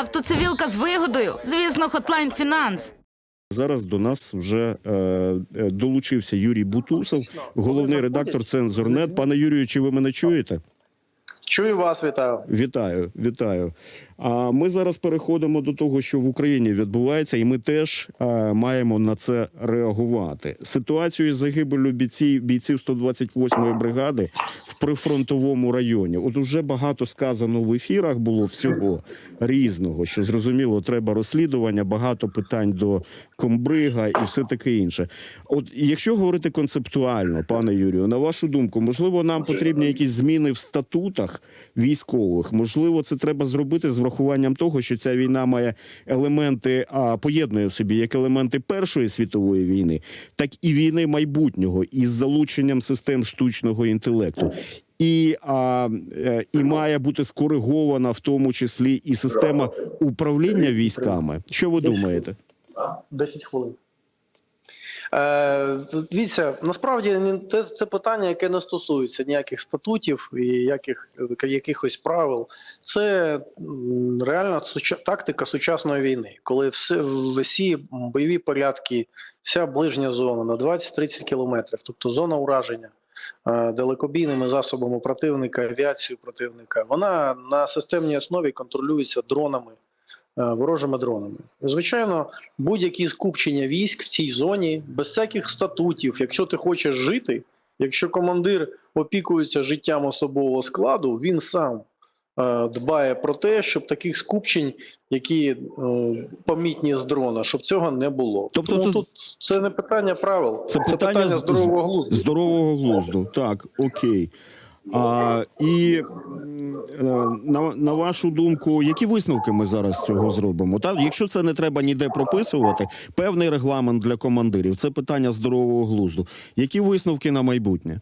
Автоцивілка з вигодою. Звісно, Hotline Finance. Зараз до нас вже е, е, долучився Юрій Бутусов, головний редактор Цензорнет. Пане Юрію, чи ви мене чуєте? Чую вас, вітаю. Вітаю, вітаю. А ми зараз переходимо до того, що в Україні відбувається, і ми теж е, маємо на це реагувати. Ситуацію із загибелю бійців бійців 128-ї бригади в прифронтовому районі. От уже багато сказано в ефірах було всього різного, що зрозуміло, треба розслідування, багато питань до комбрига і все таке інше. От якщо говорити концептуально, пане Юрію, на вашу думку, можливо, нам потрібні якісь зміни в статутах військових? Можливо, це треба зробити з врахуванням того, що ця війна має елементи, а поєднує в собі як елементи Першої світової війни, так і війни майбутнього із залученням систем штучного інтелекту. І, а, е, і має бути скоригована в тому числі і система управління військами. Що ви думаєте? 10 хвилин. Е, дивіться, насправді це, питання, яке не стосується ніяких статутів і яких, якихось правил. Це реальна тактика сучасної війни, коли все, всі бойові порядки, вся ближня зона на 20-30 кілометрів, тобто зона ураження е, далекобійними засобами противника, авіацією противника, вона на системній основі контролюється дронами ворожими дронами. Звичайно, будь-які скупчення військ в цій зоні без всяких статутів, якщо ти хочеш жити, якщо командир опікується життям особового складу, він сам е, дбає про те, щоб таких скупчень, які е, помітні з дрона, щоб цього не було. Тобто Тому це- тут це не питання правил, Це питання з- здорового глузду. Здорового глузду. Так, окей. А, і е, на, на вашу думку, які висновки ми зараз з цього зробимо? Та якщо це не треба ніде прописувати, певний регламент для командирів, це питання здорового глузду. Які висновки на майбутнє?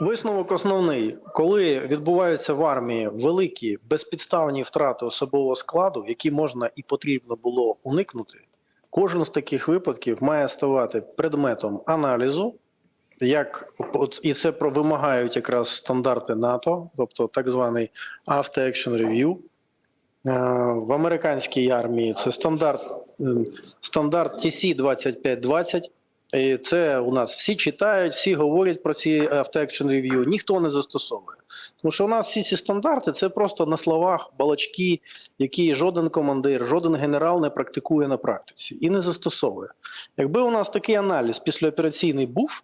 Висновок основний, коли відбуваються в армії великі безпідставні втрати особового складу, які можна і потрібно було уникнути, кожен з таких випадків має ставати предметом аналізу, як і це вимагають якраз стандарти НАТО, тобто так званий After Action Review. Е, В американській армії це стандарт, стандарт TC 2520. І це у нас всі читають, всі говорять про ці After Action Review, ніхто не застосовує. Тому що у нас всі ці стандарти це просто на словах балачки, які жоден командир, жоден генерал не практикує на практиці і не застосовує. Якби у нас такий аналіз післяопераційний був,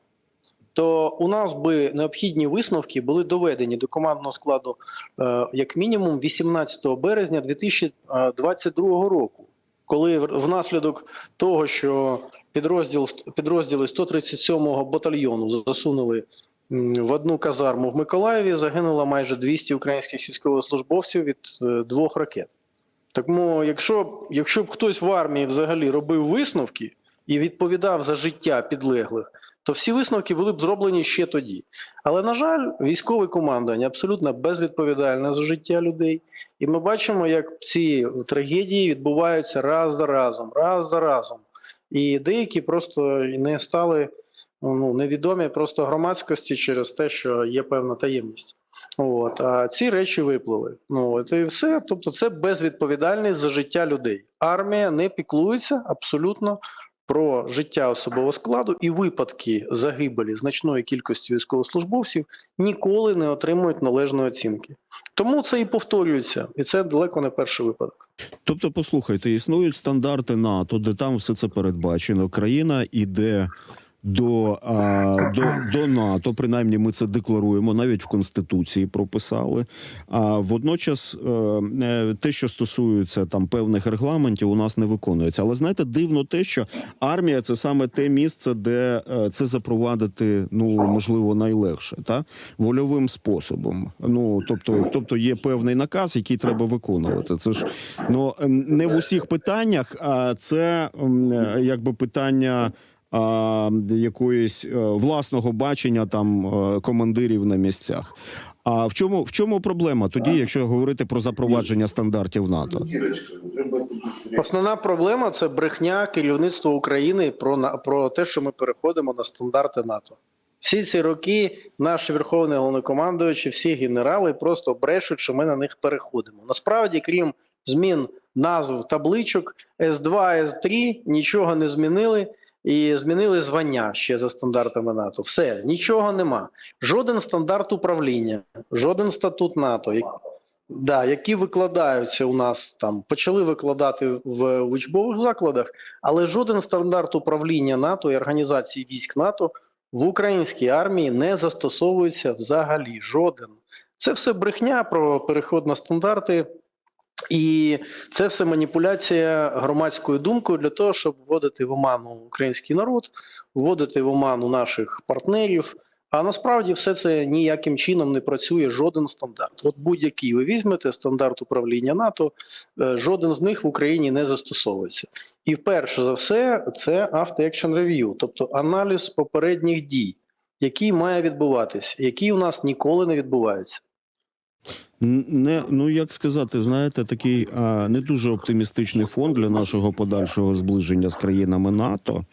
то у нас би необхідні висновки були доведені до командного складу е, як мінімум 18 березня 2022 року, коли внаслідок того, що підрозділ підрозділи 137-го батальйону засунули в одну казарму в Миколаєві, загинуло майже 200 українських військовослужбовців від е, двох ракет. Тому, якщо, якщо б хтось в армії взагалі робив висновки і відповідав за життя підлеглих, то всі висновки були б зроблені ще тоді. Але, на жаль, військове командування абсолютно безвідповідальне за життя людей. І ми бачимо, як ці трагедії відбуваються раз за разом, раз за разом. І деякі просто не стали ну, невідомі просто громадськості через те, що є певна таємність. От, а ці речі виплили. Ну і все. Тобто, це безвідповідальність за життя людей. Армія не піклується абсолютно про життя особового складу і випадки загибелі значної кількості військовослужбовців ніколи не отримують належної оцінки. Тому це і повторюється, і це далеко не перший випадок. Тобто, послухайте, існують стандарти НАТО, де там все це передбачено. Країна іде до, а, до, до НАТО, принаймні ми це декларуємо, навіть в Конституції прописали. А водночас е, е, те, що стосується там певних регламентів, у нас не виконується. Але знаєте, дивно те, що армія це саме те місце, де е, це запровадити ну можливо найлегше, та вольовим способом. Ну тобто, тобто є певний наказ, який треба виконувати. Це ж ну не в усіх питаннях, а це якби питання. А, якоїсь е, власного бачення там е, командирів на місцях. А в чому в чому проблема тоді, якщо говорити про запровадження стандартів НАТО? Основна проблема це брехня керівництва України про на- про те, що ми переходимо на стандарти НАТО. Всі ці роки наші верховні головнокомандуючі, всі генерали просто брешуть, що ми на них переходимо. Насправді, крім змін назв табличок С2, С3 нічого не змінили. І змінили звання ще за стандартами НАТО. Все, нічого нема. Жоден стандарт управління, жоден статут НАТО, як- да, які викладаються у нас там, почали викладати в учбових закладах, але жоден стандарт управління НАТО і організації військ НАТО в українській армії не застосовується взагалі. Жоден. Це все брехня про переход на стандарти. І це все маніпуляція громадською думкою для того, щоб вводити в оману український народ, вводити в оману наших партнерів. А насправді все це ніяким чином не працює жоден стандарт. От будь-який ви візьмете стандарт управління НАТО, е, жоден з них в Україні не застосовується. І перше за все, це Action Review, тобто аналіз попередніх дій, який має відбуватись, який у нас ніколи не відбувається. Не, ну як сказати, знаєте, такий а, не дуже оптимістичний фон для нашого подальшого зближення з країнами НАТО.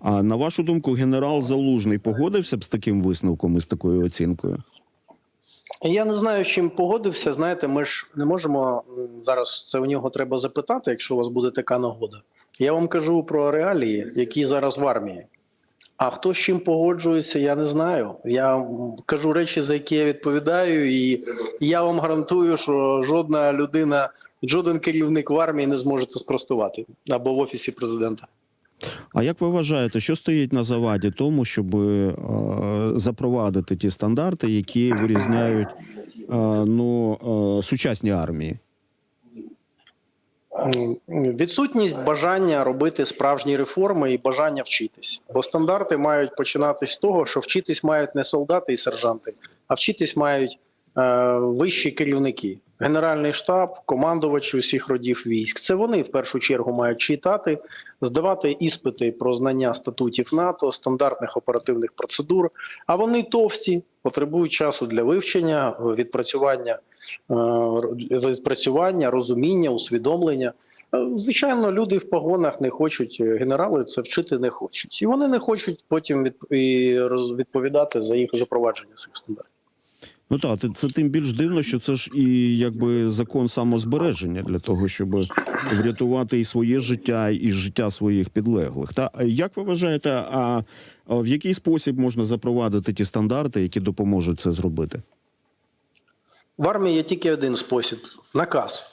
А на вашу думку, генерал Залужний погодився б з таким висновком і з такою оцінкою? Я не знаю, з чим погодився. Знаєте, ми ж не можемо зараз. Це у нього треба запитати, якщо у вас буде така нагода. Я вам кажу про реалії, які зараз в армії. А хто з чим погоджується, я не знаю. Я кажу речі, за які я відповідаю, і я вам гарантую, що жодна людина, жоден керівник в армії не зможе це спростувати або в офісі президента. А як ви вважаєте, що стоїть на заваді тому, щоб е, запровадити ті стандарти, які вирізняють е, ну, е, сучасні армії? Відсутність бажання робити справжні реформи і бажання вчитись. Бо стандарти мають починатись з того, що вчитись мають не солдати і сержанти, а вчитись мають вищі керівники, генеральний штаб, командувачі усіх родів військ. Це вони в першу чергу мають читати, здавати іспити про знання статутів НАТО, стандартних оперативних процедур. А вони товсті, потребують часу для вивчення, відпрацювання е, відпрацювання, розуміння, усвідомлення. Е, Звичайно, люди в погонах не хочуть, е, генерали це вчити не хочуть. І вони не хочуть потім відповідати за їх запровадження цих стандартів. Ну так, це, тим більш дивно, що це ж і якби закон самозбереження для того, щоб врятувати і своє життя, і життя своїх підлеглих. Та як ви вважаєте, а в який спосіб можна запровадити ті стандарти, які допоможуть це зробити? В армії є тільки один спосіб наказ.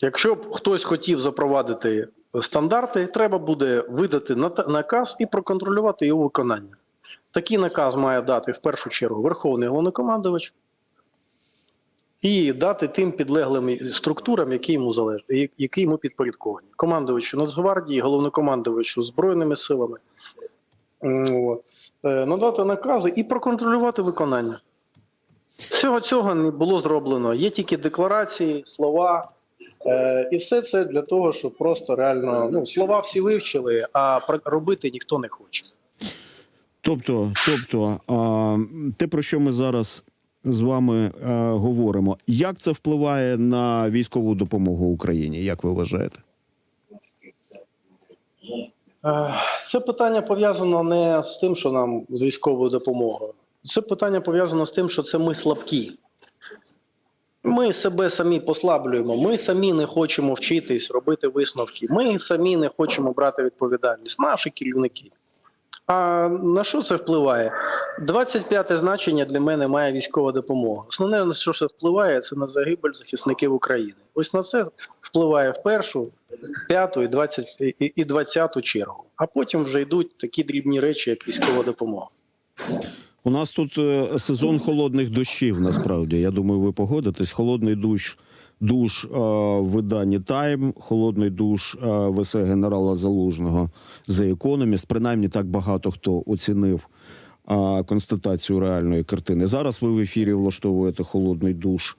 Якщо б хтось хотів запровадити стандарти, треба буде видати наказ і проконтролювати його виконання. Такий наказ має дати в першу чергу Верховний головнокомандувач і дати тим підлеглим структурам, які йому залежать, які йому підпорядковані. Командувачу Нацгвардії, головнокомандувачу Збройними силами. От. Е, Надати накази і проконтролювати виконання. Всього цього не було зроблено. Є тільки декларації, слова. Е, і все це для того, щоб просто реально ну, слова всі вивчили, а робити ніхто не хоче. Тобто, тобто, те, про що ми зараз з вами а, говоримо, як це впливає на військову допомогу Україні? Як ви вважаєте? Е, Це питання пов'язано не з тим, що нам з військовою допомогою. Це питання пов'язано з тим, що це ми слабкі. Ми себе самі послаблюємо. Ми самі не хочемо вчитись, робити висновки. Ми самі не хочемо брати відповідальність. Наші керівники. А на що це впливає? 25 значення для мене має військова допомога. Основне, на що це впливає, це на загибель захисників України. Ось на це впливає в першу, п'яту і 20, і, 20 чергу. А потім вже йдуть такі дрібні речі, як військова допомога. У нас тут е, сезон холодних дощів. Насправді, я думаю, ви погодитесь. Холодний душ, душ е, в виданні Тайм, холодний душ е, в генерала Залужного The Economist. Принаймні так багато хто оцінив е, констатацію реальної картини. Зараз ви в ефірі влаштовуєте холодний душ.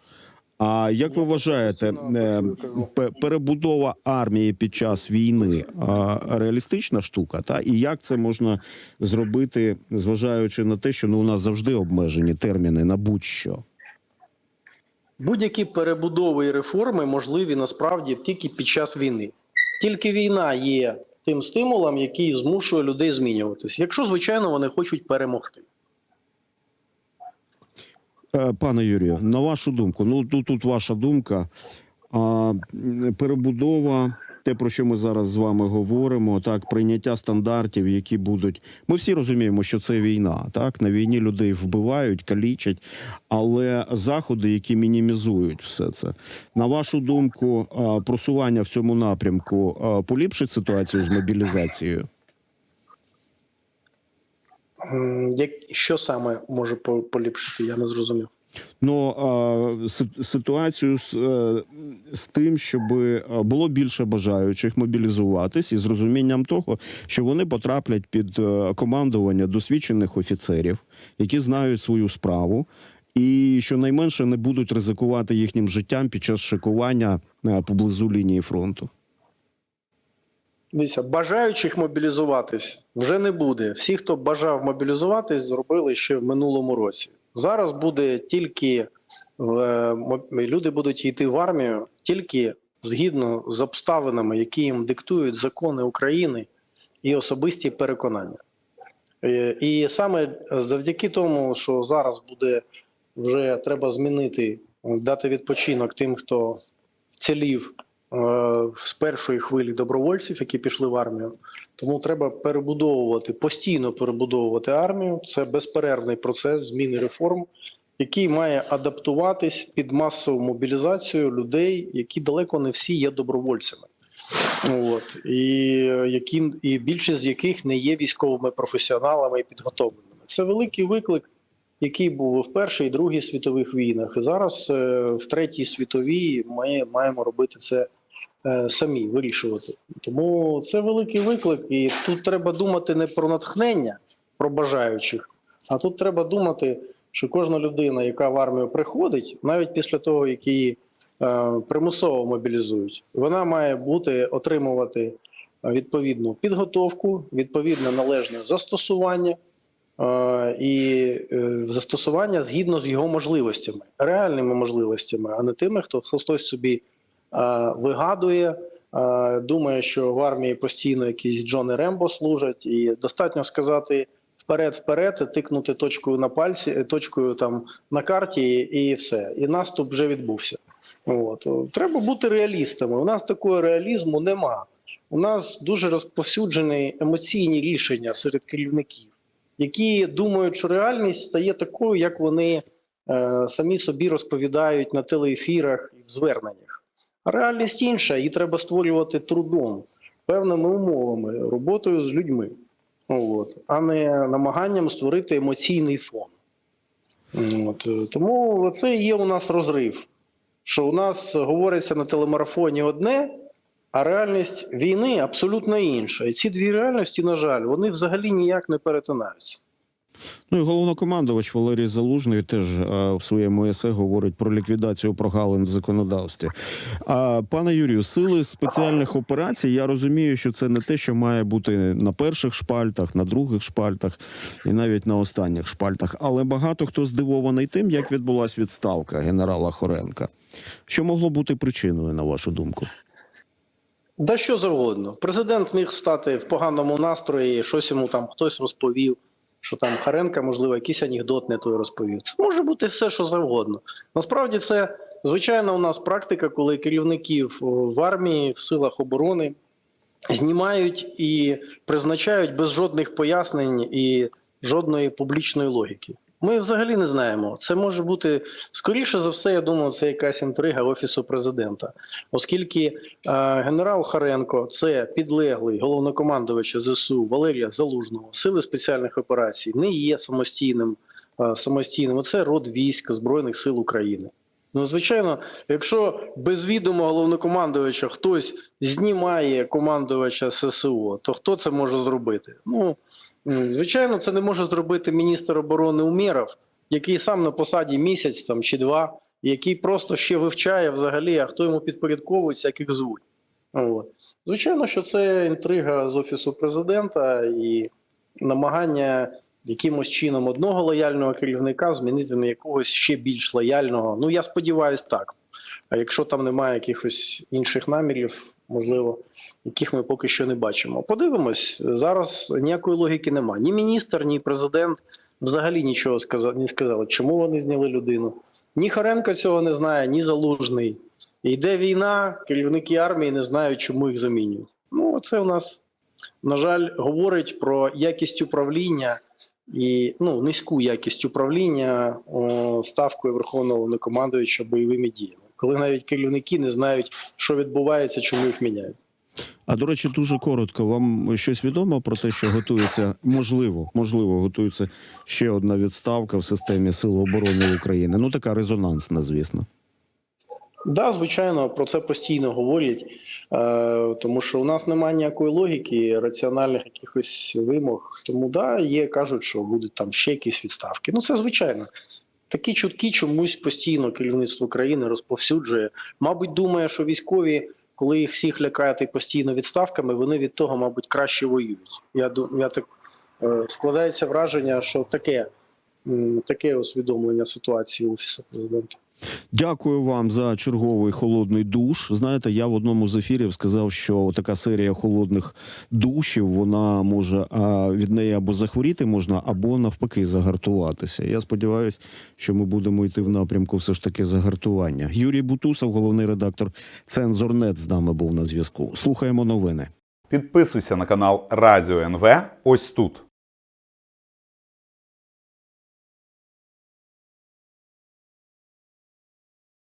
А як ви вважаєте, перебудова армії під час війни реалістична штука? Та і як це можна зробити, зважаючи на те, що ну у нас завжди обмежені терміни на будь-що? Будь-які перебудови і реформи можливі насправді тільки під час війни. Тільки війна є тим стимулом, який змушує людей змінюватися. Якщо, звичайно, вони хочуть перемогти. Е, Пане Юрію, на вашу думку, ну тут, тут ваша думка. А, перебудова, те, про що ми зараз з вами говоримо, так, прийняття стандартів, які будуть. Ми всі розуміємо, що це війна. Так, на війні людей вбивають, калічать, але заходи, які мінімізують все це. На вашу думку, просування в цьому напрямку поліпшить ситуацію з мобілізацією? Як що саме може поліпшити? Я не зрозумів. Ну ситуацію з, е, з тим, щоб було більше бажаючих мобілізуватись, і з розумінням того, що вони потраплять під е, командування досвідчених офіцерів, які знають свою справу, і щонайменше не будуть ризикувати їхнім життям під час шикування е, поблизу лінії фронту. Дивіться, бажаючих мобілізуватись вже не буде. Всі, хто бажав мобілізуватись, зробили ще в минулому році. Зараз буде тільки е, люди будуть йти в армію тільки згідно з обставинами, які їм диктують закони України і особисті переконання. Е, І саме завдяки тому, що зараз буде вже треба змінити, дати відпочинок тим, хто цілів е, з першої хвилі добровольців, які пішли в армію. Тому треба перебудовувати, постійно перебудовувати армію. Це безперервний процес зміни реформ, який має адаптуватись під масову мобілізацію людей, які далеко не всі є добровольцями. От і е, які і більшість з яких не є військовими професіоналами і підготовленими. Це великий виклик, який був в першій і другій світових війнах. І зараз е, в третій світовій ми маємо робити це е, самі, вирішувати. Тому це великий виклик, і тут треба думати не про натхнення, про бажаючих, а тут треба думати, що кожна людина, яка в армію приходить, навіть після того, як її е, примусово мобілізують, вона має бути отримувати відповідну підготовку, відповідне належне застосування. Е, І е, застосування згідно з його можливостями, реальними можливостями, а не тими, хто хтось собі е, вигадує, думає, що в армії постійно якісь Джони Рембо служать, і достатньо сказати вперед-вперед, тикнути точкою на пальці, точкою там на карті, і все. І наступ вже відбувся. От треба бути реалістами. У нас такого реалізму нема. У нас дуже розповсюджені емоційні рішення серед керівників, які думають, що реальність стає такою, як вони е, самі собі розповідають на телеефірах і в зверненнях. А реальність інша, її треба створювати трудом, певними умовами, роботою з людьми, от, а не намаганням створити емоційний фон. От, е, тому це є у нас розрив. Що у нас говориться на телемарафоні одне, а реальність війни абсолютно інша. І ці дві реальності, на жаль, вони взагалі ніяк не перетинаються. Ну і головнокомандувач Валерій Залужний теж е, в своєму есе говорить про ліквідацію прогалин в законодавстві. А пане Юрію, сили спеціальних операцій, я розумію, що це не те, що має бути на перших шпальтах, на других шпальтах і навіть на останніх шпальтах. Але багато хто здивований тим, як відбулася відставка генерала Хоренка. Що могло бути причиною, на вашу думку? Да що завгодно. Президент міг стати в поганому настрої, щось йому там хтось розповів, що там Харенка, можливо, якийсь анекдот не той розповів. Це може бути все, що завгодно. Насправді, це звичайно у нас практика, коли керівників в армії, в силах оборони знімають і призначають без жодних пояснень і жодної публічної логіки. Ми взагалі не знаємо. Це може бути скоріше за все. Я думаю, це якась інтрига офісу президента, оскільки е, генерал Харенко це підлеглий головнокомандувача ЗСУ Валерія Залужного, сили спеціальних операцій, не є самостійним е, самостійним. Це род військ збройних сил України. Ну, звичайно, якщо без відома головнокомандувача хтось знімає командувача ССО, то хто це може зробити? Ну звичайно, це не може зробити міністр оборони Умєров, який сам на посаді місяць там чи два, який просто ще вивчає взагалі, а хто йому підпорядковується, як їх звуть. Звичайно, що це інтрига з офісу президента і намагання якимось чином одного лояльного керівника змінити на якогось ще більш лояльного. Ну я сподіваюся, так. А якщо там немає якихось інших намірів, можливо, яких ми поки що не бачимо. Подивимось, зараз ніякої логіки немає. Ні міністр, ні президент взагалі нічого сказали, не сказали, чому вони зняли людину. Ні Харенко цього не знає, ні Залужний. Йде війна, керівники армії не знають, чому їх замінюють. Ну, це у нас, на жаль, говорить про якість управління і ну, низьку якість управління о, ставкою Верховного Головнокомандуюча бойовими діями, коли навіть керівники не знають, що відбувається, чому їх міняють. А до речі, дуже коротко. Вам щось відомо про те, що готується, можливо, можливо, готується ще одна відставка в системі Сил оборони України. Ну така резонансна, звісно. Да, звичайно, про це постійно говорять, е, тому що у нас немає ніякої логіки, раціональних якихось вимог. Тому да, є, кажуть, що будуть там ще якісь відставки. Ну це звичайно. Такі чутки чомусь постійно керівництво країни розповсюджує. Мабуть, думає, що військові, коли їх всіх лякати постійно відставками, вони від того, мабуть, краще воюють. Я я так е, складається враження, що таке, таке усвідомлення ситуації офісу президента. Дякую вам за черговий холодний душ. Знаєте, я в одному з ефірів сказав, що така серія холодних душів вона може а, від неї або захворіти можна, або навпаки загартуватися. Я сподіваюся, що ми будемо йти в напрямку все ж таки загартування. Юрій Бутусов, головний редактор Цензорнет, з нами був на зв'язку. Слухаємо новини. Підписуйся на канал Радіо НВ ось тут.